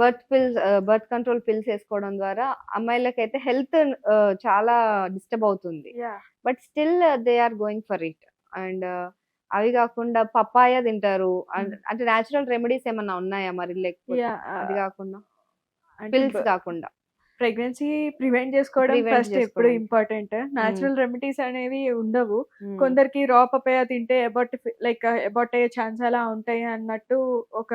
Birth pills birth control pills వేసుకోవడం ద్వారా అమ్మాయిలకైతే హెల్త్ చాలా డిస్టర్బ్ అవుతుంది. But still they are going for it. And అవి కాకుండా పప్పాయ తింటారు. అంటే నేచురల్ రెమెడీస్ ఏమన్నా ఉన్నాయా మరి? లేకపోతే అది కాకుండా? పిల్స్ కాకుండా. ప్రెగ్నెన్సీ ప్రివెంట్ చేసుకోవడం ఫస్ట్ ఎప్పుడు. ఇంపార్టెంట్. న్యాచురల్ రెమెడీస్ అనేవి ఉండవు. కొందరికి రా పపాయ తింటే అబౌట్ లైక్ అబౌట్ అయ్యే ఛాన్స్ అలా ఉంటాయి అన్నట్టు ఒక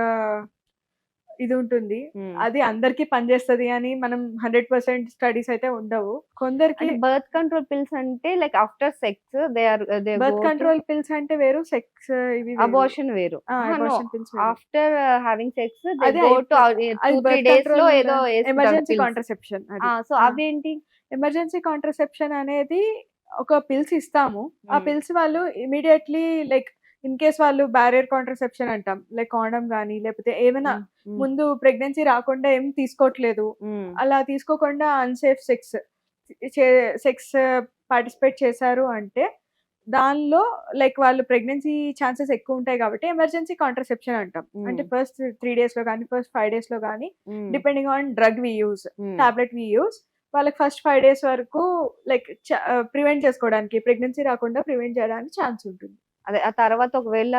ఇది ఉంటుంది. అది అందరికి పనిచేస్తది అని మనం హండ్రెడ్ పర్సెంట్ స్టడీస్ అయితే ఉండవు. కొందరికి బర్త్ కంట్రోల్ పిల్స్ అంటే like after sex they are birth control pills అంటే వేరు సెక్స్ ఇవి అబార్షన్ వేరు. ఆఫ్టర్ హ్యావింగ్ సెక్స్ డేస్లో ఏదో ఎమర్జెన్సీ కాంట్రసెప్షన్ సో. అవేంటి? ఎమర్జెన్సీ కాంట్రసెప్షన్ అనేది ఒక పిల్స్ ఇస్తాము. ఆ. పిల్స్ వాళ్ళు ఇమీడియట్లీ లైక్ ఇన్ కేస్ వాళ్ళు బ్యారియర్ కాంట్రసెప్షన్ అంటాం లైక్ కాండమ్ కానీ లేకపోతే ఏమైనా. ముందు ప్రెగ్నెన్సీ రాకుండా ఏం తీసుకోవట్లేదు అలా తీసుకోకుండా అన్సేఫ్ సెక్స్ సెక్స్ పార్టిసిపేట్ చేశారు అంటే దానిలో లైక్ వాళ్ళు ప్రెగ్నెన్సీ ఛాన్సెస్ ఎక్కువ ఉంటాయి కాబట్టి ఎమర్జెన్సీ కాంట్రసెప్షన్ అంటాం. అంటే ఫస్ట్ త్రీ డేస్లో కానీ ఫస్ట్ ఫైవ్ డేస్లో కానీ depending on drug we use tablet we use వాళ్ళకి ఫస్ట్ ఫైవ్ డేస్ వరకు లైక్ ప్రివెంట్ చేసుకోవడానికి ప్రెగ్నెన్సీ రాకుండా ప్రివెంట్ చేయడానికి ఛాన్స్ ఉంటుంది. అదే ఆ తర్వాత ఒకవేళ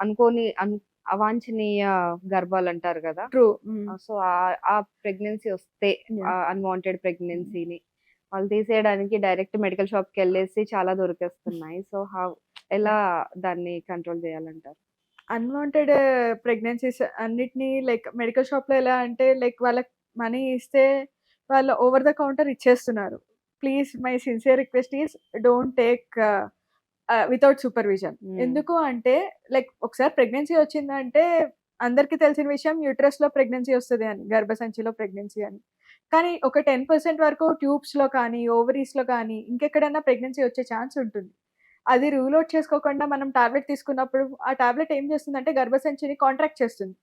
అనుకోని అను- అవాంఛనీయ గర్భాలు అంటారు కదా ట్రూ సో ఆ ప్రెగ్నెన్సీ వస్తే. అన్వాంటెడ్ ప్రెగ్నెన్సీని వాళ్ళు తీసేయడానికి డైరెక్ట్ మెడికల్ షాప్కి వెళ్ళేసి చాలా దొరికేస్తున్నాయి. సో హౌ ఎలా దాన్ని కంట్రోల్ చేయాలంటారు? అన్వాంటెడ్ ప్రెగ్నెన్సీస్ అన్నిటినీ లైక్ మెడికల్ షాప్లో ఎలా అంటే లైక్ వాళ్ళకి మనీ ఇస్తే వాళ్ళు ఓవర్ ద కౌంటర్ ఇచ్చేస్తున్నారు. Please my sincere request is don't take without supervision Hmm. ఎందుకు అంటే లైక్ ఒకసారి ప్రెగ్నెన్సీ వచ్చిందంటే అందరికీ తెలిసిన విషయం యూట్రస్లో ప్రెగ్నెన్సీ వస్తుంది అని గర్భసంచిలో ప్రెగ్నెన్సీ అని. కానీ ఒక టెన్ పర్సెంట్ వరకు ట్యూబ్స్లో కానీ ఓవరీస్లో కానీ ఇంకెక్కడైనా ప్రెగ్నెన్సీ వచ్చే ఛాన్స్ ఉంటుంది. అది రూల్ అవుట్ చేసుకోకుండా మనం టాబ్లెట్ తీసుకున్నప్పుడు ఆ టాబ్లెట్ ఏం చేస్తుందంటే గర్భసంచిని కాంట్రాక్ట్ చేస్తుంది.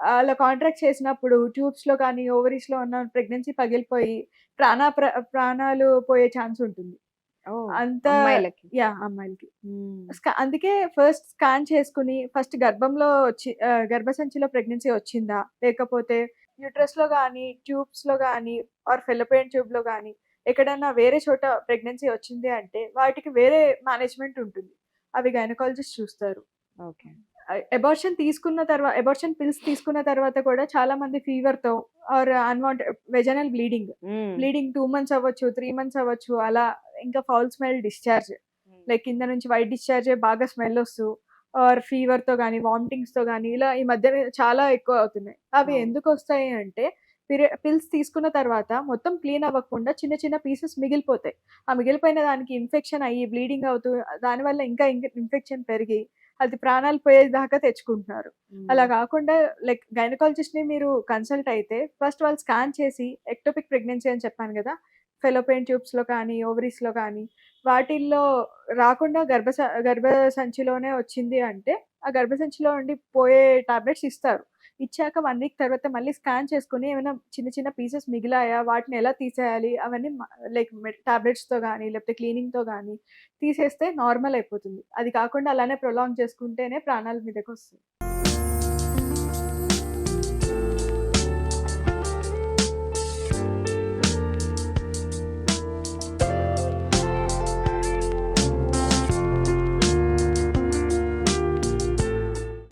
అలా కాంట్రాక్ట్ చేసినప్పుడు ట్యూబ్స్లో కానీ ఓవరీస్లో ఉన్న ప్రెగ్నెన్సీ పగిలిపోయి ప్రాణ ప్ర- ప్రాణాలు పోయే ఛాన్స్ ఉంటుంది. అంత యా అమ్మాయిలకి. అందుకే ఫస్ట్ స్కాన్ చేసుకుని ఫస్ట్ గర్భంలో వచ్చి గర్భసంచిలో ప్రెగ్నెన్సీ వచ్చిందా? లేకపోతే యూట్రస్లో కానీ ట్యూబ్స్లో కానీ ఆర్ ఫెలోపియన్ ట్యూబ్లో కానీ ఎక్కడైనా వేరే చోట ప్రెగ్నెన్సీ వచ్చింది అంటే వాటికి వేరే మేనేజ్మెంట్ ఉంటుంది. అవి గైనకాలజిస్ట్ చూస్తారు. ఓకే. అబార్షన్ తీసుకున్న తర్వాత అబార్షన్ పిల్స్ తీసుకున్న తర్వాత కూడా చాలా మంది ఫీవర్తో or unwanted vaginal bleeding. Bleeding two months అవ్వచ్చు త్రీ మంత్స్ అవ్వచ్చు అలా ఇంకా ఫౌల్ స్మెల్ డిశ్చార్జ్. లైక్ కింద నుంచి వైట్ డిశ్చార్జ్ బాగా స్మెల్ వస్తూ ఆర్ ఫీవర్తో కానీ వామిటింగ్స్తో కానీ ఇలా ఈ మధ్య చాలా ఎక్కువ అవుతున్నాయి. అవి అవును. ఎందుకు వస్తాయి అంటే పిల్స్ తీసుకున్న తర్వాత మొత్తం క్లీన్ అవ్వకుండా చిన్న చిన్న పీసెస్ మిగిలిపోతాయి. ఆ మిగిలిపోయిన దానికి ఇన్ఫెక్షన్ అయ్యి బ్లీడింగ్ అవుతూ దానివల్ల ఇంకా ఇన్ఫెక్షన్ పెరిగి అది ప్రాణాలు పోయేదాకా తెచ్చుకుంటున్నారు. అలా కాకుండా లైక్ గైనకాలజిస్ట్ని మీరు కన్సల్ట్ అయితే ఫస్ట్ వాళ్ళు స్కాన్ చేసి ఎక్టోపిక్ ప్రెగ్నెన్సీ అని చెప్పాను కదా ఫెలోపెయిన్ ట్యూబ్స్లో కానీ ఓవరీస్లో కానీ వాటిల్లో రాకుండా గర్భ గర్భ సంచిలోనే వచ్చింది అంటే ఆ గర్భసంచిలో ఉండి పోయే టాబ్లెట్స్ ఇస్తారు. ఇచ్చాక వన్ వీక్ తర్వాత మళ్ళీ స్కాన్ చేసుకుని ఏమైనా చిన్న చిన్న పీసెస్ మిగిలాయా వాటిని ఎలా తీసేయాలి అవన్నీ లైక్ టాబ్లెట్స్తో కానీ లేకపోతే క్లీనింగ్తో కానీ తీసేస్తే నార్మల్ అయిపోతుంది. అది కాకుండా అలానే ప్రొలాంగ్ చేసుకుంటేనే ప్రాణాల మీదకి వస్తుంది.